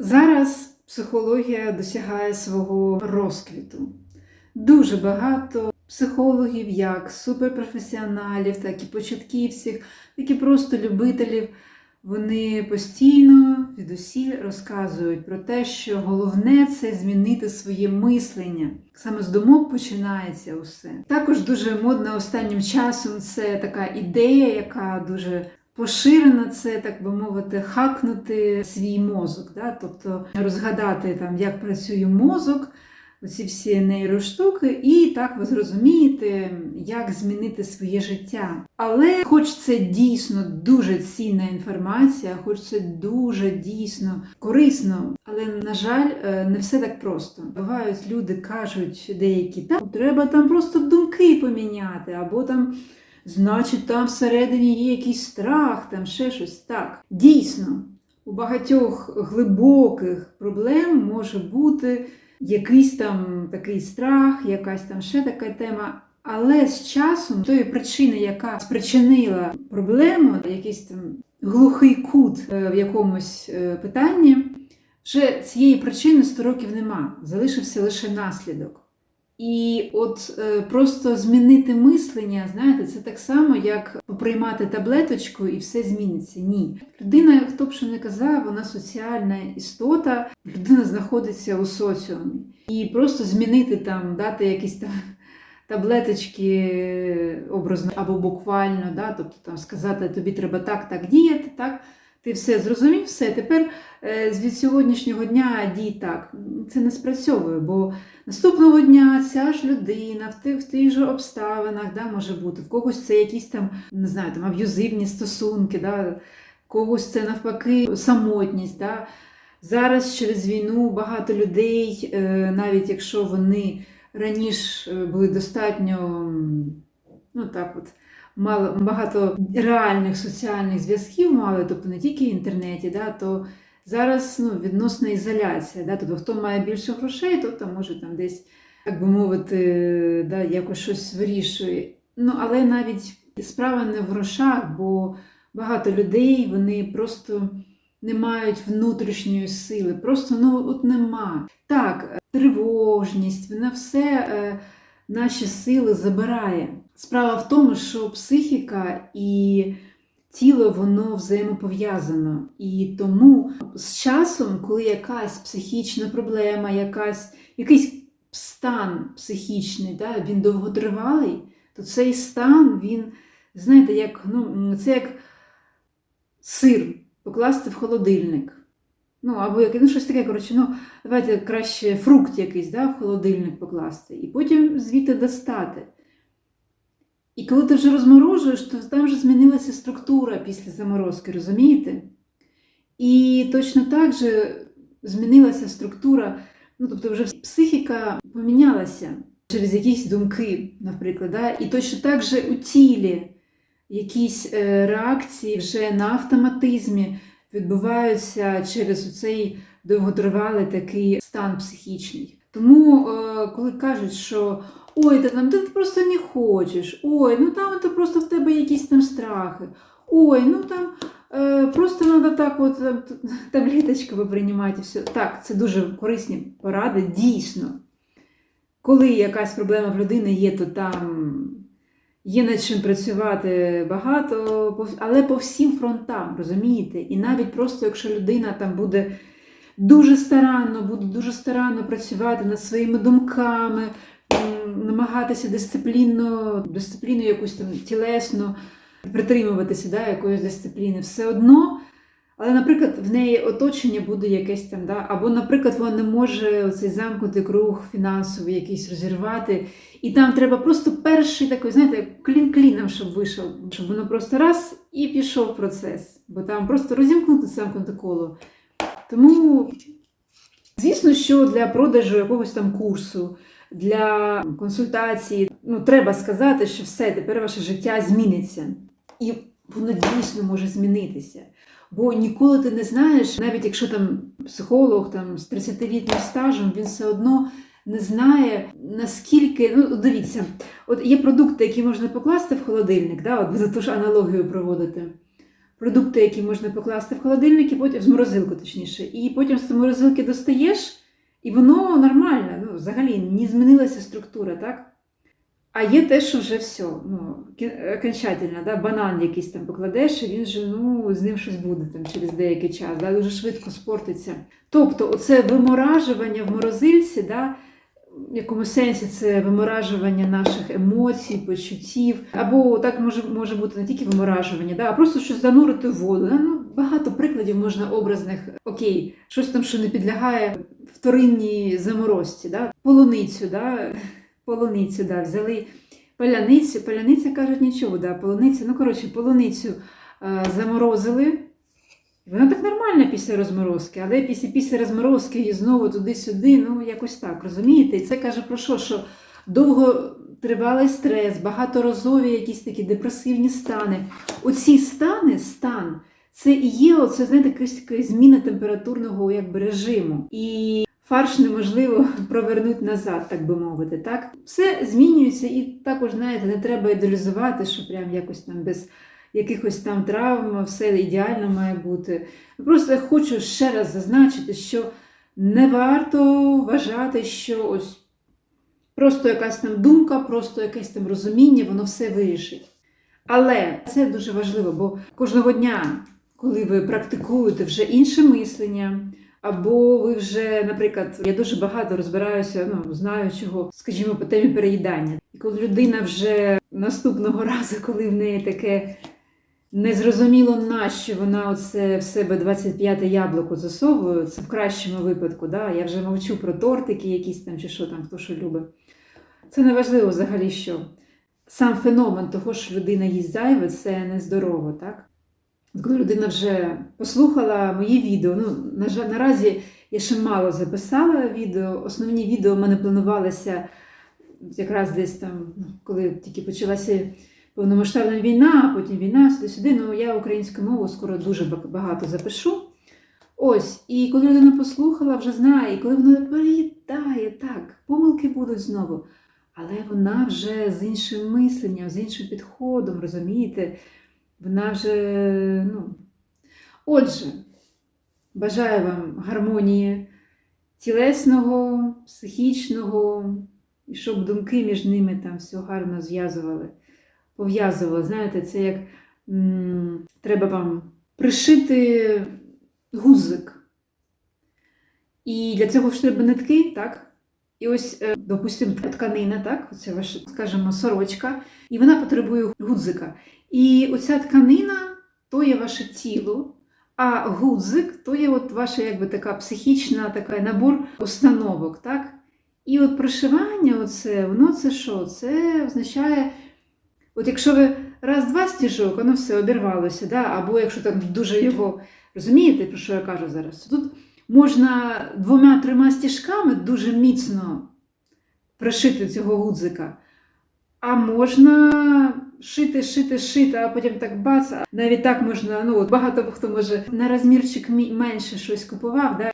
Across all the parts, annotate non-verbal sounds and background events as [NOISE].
Зараз психологія досягає свого розквіту. Дуже багато психологів, як суперпрофесіоналів, так і початківців, так і просто любителів. Вони постійно відусіль розказують про те, що головне це змінити своє мислення. Саме з думок починається усе. Також дуже модно останнім часом це така ідея, яка дуже поширена, це так би мовити, хакнути свій мозок, да? тобто розгадати там, як працює мозок. Оці всі нейроштуки, і так ви зрозумієте, як змінити своє життя. Але, хоч це дійсно дуже цінна інформація, хоч це дуже дійсно корисно, але на жаль, е, не все так просто. Бувають люди кажуть деякі, так треба там просто думки поміняти, або там. Значить, там всередині є якийсь страх, там ще щось. Так, дійсно, у багатьох глибоких проблем може бути якийсь там такий страх, якась там ще така тема. Але з часом тої причини, яка спричинила проблему, якийсь там глухий кут е, в якомусь е, питанні, вже цієї причини 100 років нема. Залишився лише наслідок. І от е, просто змінити мислення, знаєте, це так само, як поприймати таблеточку і все зміниться. Ні. Людина, хто б що не казав, вона соціальна істота, людина знаходиться у соціумі. І просто змінити там, дати якісь там таблеточки образно або буквально, да, тобто там сказати, тобі треба так, так діяти, так. Ти все зрозумів, все. Тепер е, від сьогоднішнього дня дій так. Це не спрацьовує, бо наступного дня ця ж людина в тих, в тих же обставинах да, може бути. В когось це якісь там, не знаю, там аб'юзивні стосунки, да, в когось це навпаки самотність. Да. Зараз через війну багато людей, е, навіть якщо вони раніше е, були достатньо, ну так от мали багато реальних соціальних зв'язків мали, тобто не тільки в інтернеті, да, то зараз ну, відносна ізоляція. Да, тобто хто має більше грошей, то там може там десь, так би мовити, да, якось щось вирішує. Ну, але навіть справа не в грошах, бо багато людей вони просто не мають внутрішньої сили, просто ну от нема. Так, тривожність, вона все е, наші сили забирає. Справа в тому, що психіка і тіло воно взаємопов'язано. І тому з часом, коли якась психічна проблема, якась, якийсь стан психічний, да, він довготривалий, то цей стан, він, знаєте, як, ну, це як сир покласти в холодильник. Ну, або як, ну, щось таке, коротше, ну, давайте краще фрукт якийсь да, в холодильник покласти, і потім звідти достати. І коли ти вже розморожуєш, то там вже змінилася структура після заморозки, розумієте? І точно так же змінилася структура, ну тобто вже психіка помінялася через якісь думки, наприклад. Да? І точно так же у тілі якісь е, реакції вже на автоматизмі відбуваються через цей довготривалий такий стан психічний. Тому, е, коли кажуть, що ой, ти там ти просто не хочеш, ой, ну там це просто в тебе якісь там страхи, ой, ну там е, просто треба так от [LAUGHS] таблеточку приймати все. Так, це дуже корисні поради, дійсно. Коли якась проблема в людини є, то там є над чим працювати багато, але по всім фронтам, розумієте? І навіть просто, якщо людина там буде дуже старанно, буде дуже старанно працювати над своїми думками, намагатися дисциплінно, дисципліну якусь там тілесну, притримуватися да, якоїсь дисципліни, все одно. Але, наприклад, в неї оточення буде якесь там, да? або, наприклад, вона не може цей замкнутий круг фінансовий якийсь розірвати. І там треба просто перший такий, знаєте, клін-кліном, щоб вийшов, щоб воно просто раз і пішов процес. Бо там просто розімкнути замкнуте коло. Тому, звісно, що для продажу якогось там курсу, для консультації, ну, треба сказати, що все, тепер ваше життя зміниться. І воно дійсно може змінитися. Бо ніколи ти не знаєш, навіть якщо там психолог там, з 30-літнім стажем, він все одно не знає, наскільки. Ну, дивіться, от є продукти, які можна покласти в холодильник, да, от за ту ж аналогію проводити. продукти, які можна покласти в холодильник, і потім в морозилку, точніше. І потім з морозилки достаєш, і воно нормально. Ну, взагалі не змінилася структура, так? А є те, що вже все, ну, окончательно, да? банан якийсь там покладеш, і він же ну, з ним щось буде там, через деякий час, да? дуже швидко спортиться. Тобто, оце виморажування в морозильці, да? В якому сенсі це виморажування наших емоцій, почуттів. Або так може, може бути не тільки виморажування, да? а просто щось занурити в воду. Да? Ну, багато прикладів можна образних. Окей, щось там, що не підлягає вторинній заморозці, да? полуницю, да? полуницю, да, взяли паляницю, паляниця кажуть нічого, да, полуниця, ну коротше, полуницю е, заморозили. Вона так нормально після розморозки, але після, після розморозки і знову туди-сюди, ну якось так, розумієте? І це каже про що? Що довготривалий стрес, багаторазові якісь такі депресивні стани. Оці стани, стан, це і є оце, знаєте, якась зміна температурного якби, режиму. І фарш неможливо [LAUGHS] провернути назад, так би мовити. Так? Все змінюється, і також, знаєте, не треба ідеалізувати, що прям якось там без якихось там травм все ідеально має бути. Просто я хочу ще раз зазначити, що не варто вважати, що ось просто якась там думка, просто якесь там розуміння, воно все вирішить. Але це дуже важливо, бо кожного дня, коли ви практикуєте вже інше мислення, або ви вже, наприклад, я дуже багато розбираюся, ну знаю чого, скажімо, по темі переїдання. І коли людина вже наступного [LAUGHS] разу, коли в неї таке незрозуміло нащо вона оце в себе 25 те яблуко засовує, це в кращому випадку, да? я вже мовчу про тортики якісь там чи що там, хто що любить. Це не важливо взагалі що. Сам феномен того, що людина їсть зайве, це нездорово, так? Коли людина вже послухала мої відео, ну, на жаль, наразі я ще мало записала відео. Основні відео в мене планувалися якраз десь там, ну, коли тільки почалася повномасштабна війна, потім війна, сюди-сюди. Ну, я українську мову скоро дуже багато запишу. Ось, і коли людина послухала, вже знає, і коли вона переїдає, так, помилки будуть знову. Але вона вже з іншим мисленням, з іншим підходом, розумієте? Вона вже, ну. Отже, бажаю вам гармонії тілесного, психічного, і щоб думки між ними там все гарно зв'язували, пов'язували. Знаєте, це як м, треба вам пришити гузик. І для цього ж треба нитки, так? І ось, е, допустимо, тканина, так, це ваша, скажімо, сорочка, і вона потребує гудзика. І оця тканина то є ваше тіло, а гудзик то є от ваша якби така психічна така набор установок. так? І от пришивання, оце, воно це що? Це означає, от якщо ви раз-два стіжок, воно все обірвалося, да? або якщо там дуже його розумієте, про що я кажу зараз, то тут можна двома-трьома стіжками дуже міцно пришити цього гудзика. А можна шити, шити, шити, а потім так бац. Навіть так можна, ну от багато хто може на розмірчик менше щось купував, да?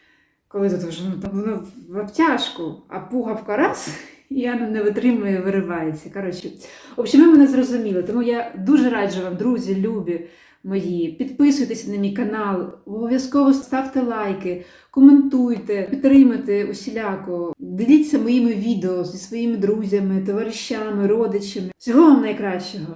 коли тут вже ну, воно в обтяжку, а пугавка раз, вона не витримую, виривається. Коротше, в общем, ви мене зрозуміли. Тому я дуже раджу вам, друзі, любі мої, підписуйтесь на мій канал, обов'язково ставте лайки, коментуйте, підтримуйте усіляко, діліться моїми відео зі своїми друзями, товаришами, родичами. Всього вам найкращого!